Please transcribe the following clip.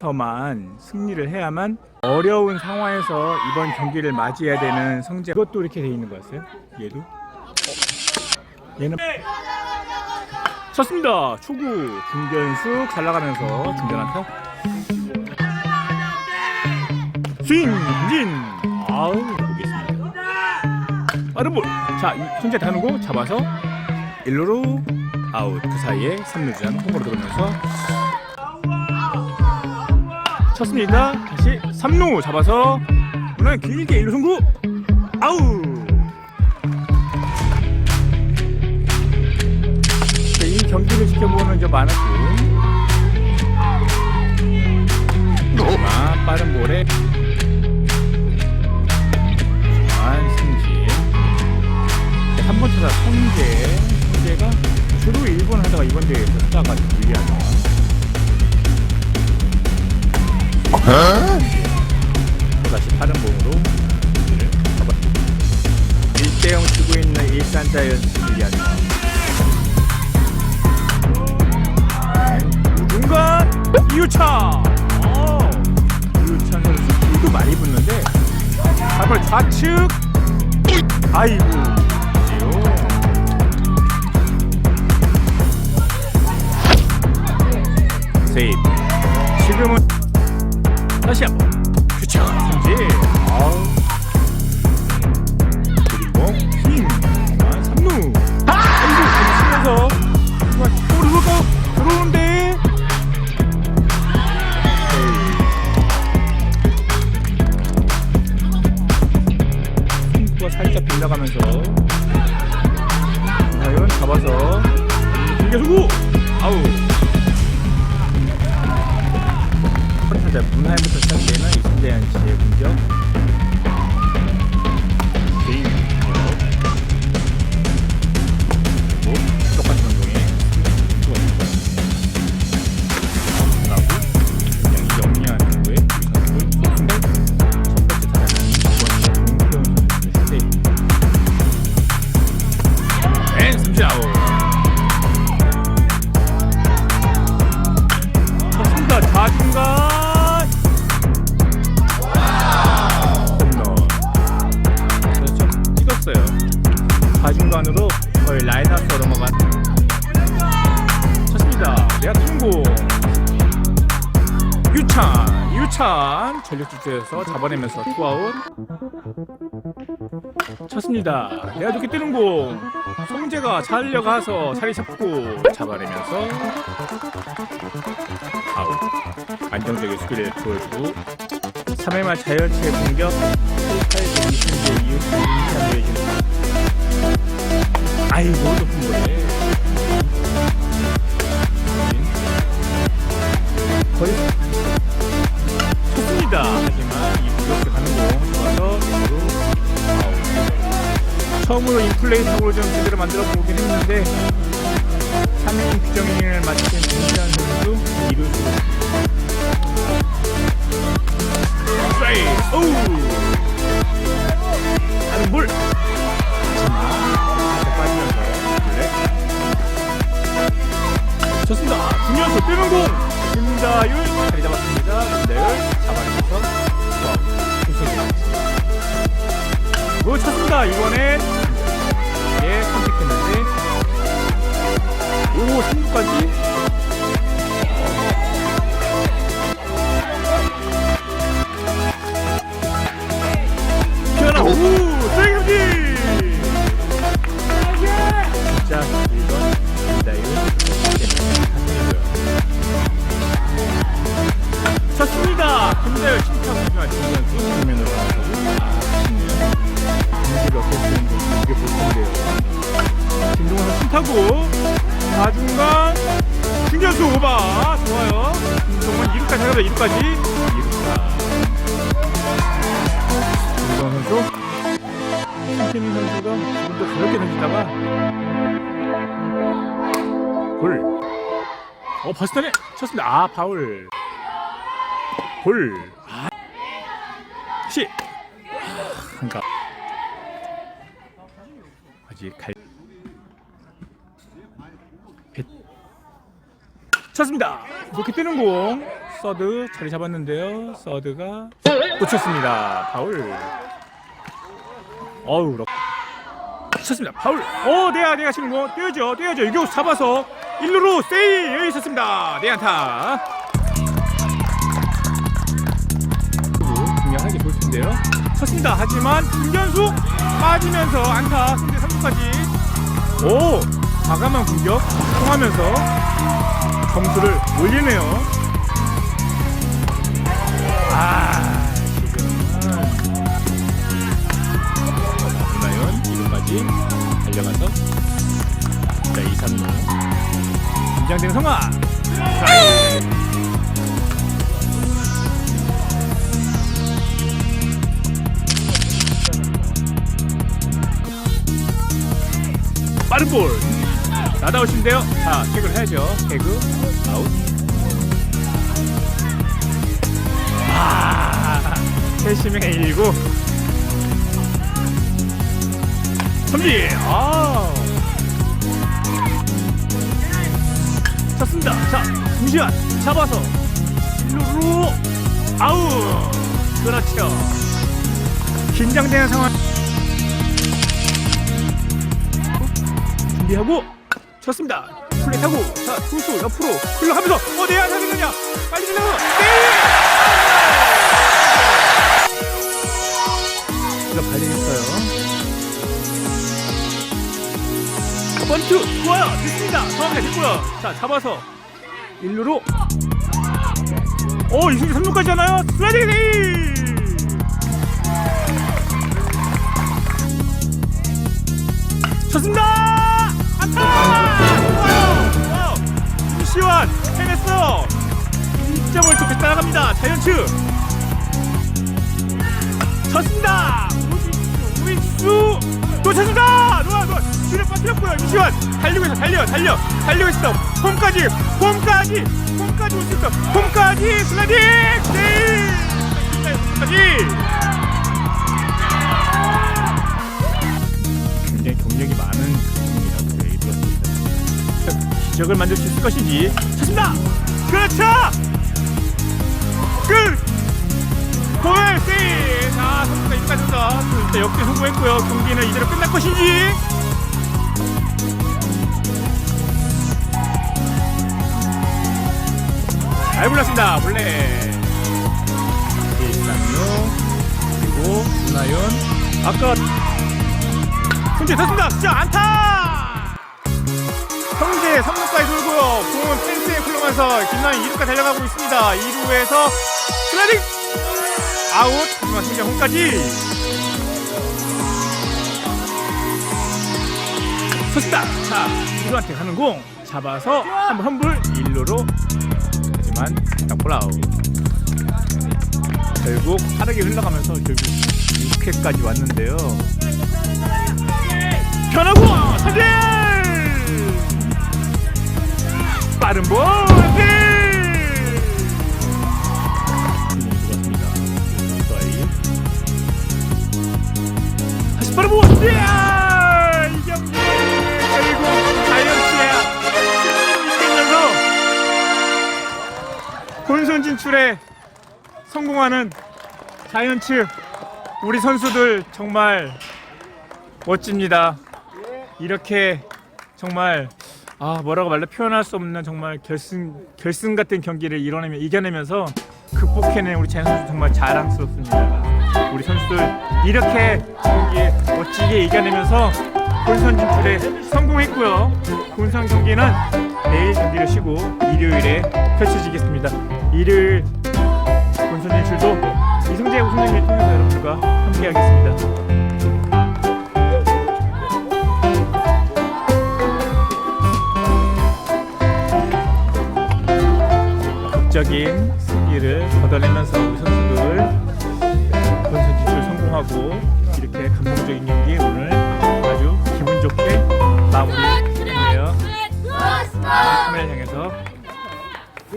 더만 승리를 해야만 어려운 상황에서 이번 경기를 맞이해야 되는 성재. 이것도 이렇게 돼 있는 거였어요? 얘도? 어. 얘는? 쳤습니다. 초구 김견숙 잘 나가면서 중전한타 스윙 진. 아우 보겠습니다. 빠른 볼자 성재 다누고 잡아서 1루로 아웃. 그 사이에 3루 주자는 홈으로 들어오면서 쳤습니다. 다시 3루 잡아서 오늘 길게 1루 승부. 아우! 자, 이 경기를 지켜보는 저 많았고 하지만 빠른 볼에 안승진. 3번 타자 성재 성재가 주로 1번 하다가 이번 대회에서 타자가지고 불리하다 다시 파른 공으로 공을 잡아 1대0 치고 있는 일산 자이언츠 유리하죠 중간 이유차 어, 이유찬 선수 힘도 많이 붙는데 발을 좌측. 아이고. 세이브 다시 한번 그쵸? 삼진 아우. 그리고 힘 아, 3루. 아이고 치면서 훅 들어오는데? 승부가 살짝 빗나가면서. 과연 잡아서. 김계수구 아우 문하임부터 시작되는 이승재한 유찬 전력 질주에서 잡아내면서 투아웃. 쳤습니다. 좋게 뜨는 공. 송재가 잘 이어가서 자리 잡고 잡아내면서 아웃. 안정적인 수비를 보여주고 3회 말 자연치의 공격. 7타에서 이승재 이웃이 참여해주는 아이고 높은 거네 거의 쳤습니다 하지만 이 무겁게 가는 공 좋아서 이로 아웃. 처음으로 인플레이 타구를 좀 제대로 만들어 보긴 했는데 3인 규정인을 마친 김시환 선수 2루수. 스트라이. 오 쳤습니다 김다율 침착 하지만 김선수 정면으로 아쉽네요 경기를 어떻게 이게 김동원 선수 타고 좌중간 김현수 오바. 좋아요. 김동원 2루까지 하다 2루까지. 2루까. 김동원 선수 신태민 선수가 지금도 가볍게 던지다가. 볼. 어 버스턴에 쳤습니다. 아 파울. 볼. 아. 시. 아, 한가. 아직 갈. 뱃. 쳤습니다. 이렇게 뜨는 공 서드 자리 잡았는데요. 서드가 놓쳤습니다. 파울. 어우 럭. 쳤습니다. 파울. 어, 내야 내가 치는 거 뛰어죠, 뛰어죠. 이거 잡아서 일루로 세이 여기 있었습니다. 내안타. 텐데요. 쳤습니다. 하지만 김견수 빠지면서 안타 승대 3루까지. 오, 과감한 공격 통하면서 점수를 올리네요. 아, 지금은 이나연 2루까지 달려가서 자, 2, 3루 긴장되는 성화 볼 나다우신데요? 자 태그를 해야죠. 태그. 아웃. 아 세심의 1구 삼진. 아 쳤습니다. 자 김시환 잡아서 1루로 아웃. 그렇죠. 긴장되는 상황 준비하고 쳤습니다. 플레이하고 자 투수 옆으로 흘러가면서 어 내야 사겠느냐 빨리 들려 네 이거 발견했어요. 번투 좋아요 됐습니다. 정확하게 됐고요. 자 잡아서 1루로 오 이승기 3루까지 하나요? 슬라이딩 세이 쳤습니다! 안타! 좋아요! 좋아요! 이시환 해냈어! 2점을 좁혀 따라갑니다. 자이언츠! 쳤습니다! 우익수! 또 쳤습니다! 좋아, 좋아! 뒤를 빠뜨렸고요. 이시환! 달리고 있어, 달려, 달려! 달리고 있어! 홈까지! 홈까지! 홈까지 올수 있어! 홈까지! 슬라이딩! 네! 기적을 만들 수 있을 것인지 쳤습니다. 그렇죠. 끝. 고엘 세. 자 선수가 이까지 서 일단 역대 성공했고요. 경기는 이대로 끝날 것인지. 잘 불렀습니다. 원래 일상요 그리고 문하윤 아까 손재 됐습니다. 진짜 안타! 2루에서 김나인 2루까지 달려가고 있습니다. 2루에서 슬라이딩 아웃 하지만 신경 홈까지 좋습니다. 자 2루한테 가는 공 잡아서 한번 환불 1루로 하지만 딱 볼아웃 결국 빠르게 흘러가면서 결국 6회까지 왔는데요. 변하고 사진! 빠른 빠른 볼! 이야 이 경기! 결국 자이언츠의 승리를 이끌면서 본선 진출에 성공하는 자이언츠 우리 선수들 정말 멋집니다. 이렇게 정말 아 뭐라고 말로 표현할 수 없는 정말 결승 결승 같은 경기를 이뤄내며 이겨내면서 극복해낸 우리 제 선수 정말 자랑스럽습니다. 우리 선수들 이렇게 경기에 멋지게 이겨내면서 본선 진출에 성공했고요. 본선 경기는 내일 경기를 쉬고 일요일에 펼쳐지겠습니다. 일요일 본선 진출도 이성재 우승님을 통해서 여러분들과 함께하겠습니다. 극적인 승리를 거둬내면서 우리 선수들 본선 진출 성공하고 이렇게 감동적인 경기 오늘 아주 기분 좋게 마무리했네요. 카메라 향해서